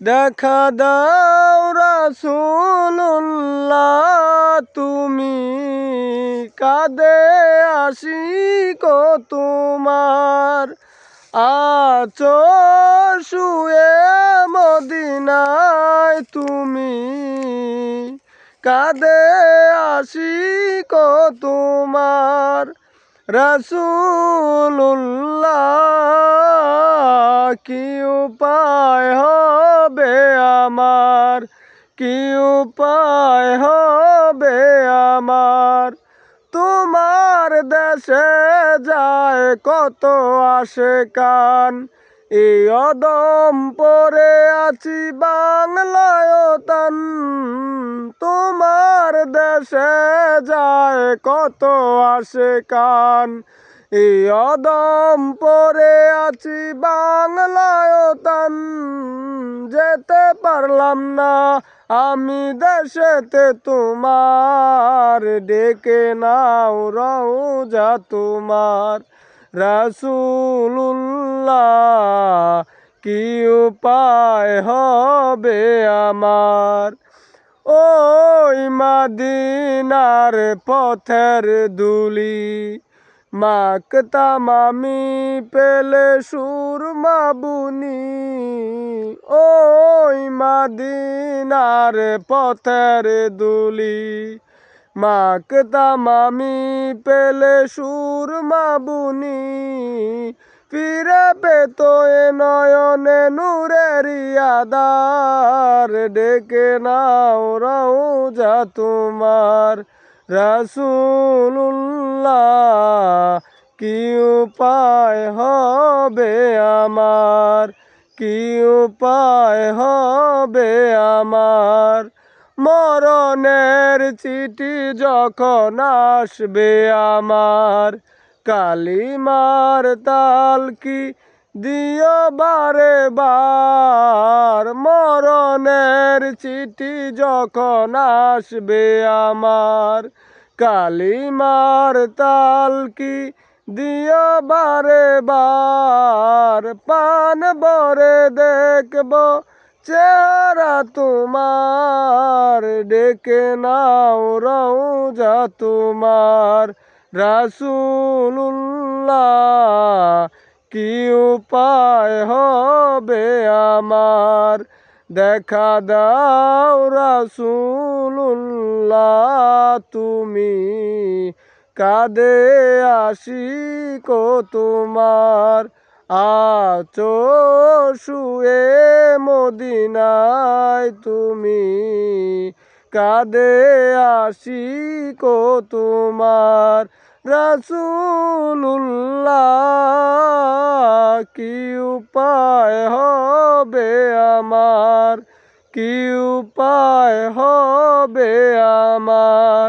দেখা দাও রাসূলুল্লাহ, তুমি কাঁদে আসি কো তোমার। আছো শুয়ে মদিনায় তুমি কাঁদে আসি কো তোমার। রসুল্লাহ কি উপায় হবে আমার, কি উপায় হবে আমার? তোমার দেশে যায় কত আসে কান এই অদম পরে আছি বাংলায় তান তোমার দেশে যায় কত আসে কান এই অদম পরে আছি বাংলায় তান, যেতে পারলাম না। আমি দেশেতে তোমার ডেকে নাও, রওজা তোমার। রাসূলুল্লাহ, কি উপায় হবে আমার? ওই মাদিনার পথের দুলি মাকতাম আমি পেলে সুরমা বুনি। ওই মাদিনার পথের দুলি। মাকতাম আমি পেলে সুরমা বুনি। ফিরে পেতো এ নয়নে নূরের আদার। ডেকে নাও রাও যা তোমার। রাসূলুল্লাহ, কি উপায় হবে আমার? কি উপায় হবে আমার? মরণের চিঠি যখন আসবে আমার, কালিমার তাল কি দিও বারে চিঠি যখন আসবে আমার, কালিমার তাল কি দিও বারে বার? পান বরে দেখব চেহারা তোমার, ডেকে নাও রওজা তোমার। রাসূলুল্লাহ, কি উপায় হবে আমার? দেখা দাও রাসূলুল্লাহ, তুমি কাঁদে আসি কো তোমার আছো শুয়ে মদিনায়, তুমি কাঁদে আসি কো তোমার রাসূলুল্লাহ। কি উপায় হবে আমার?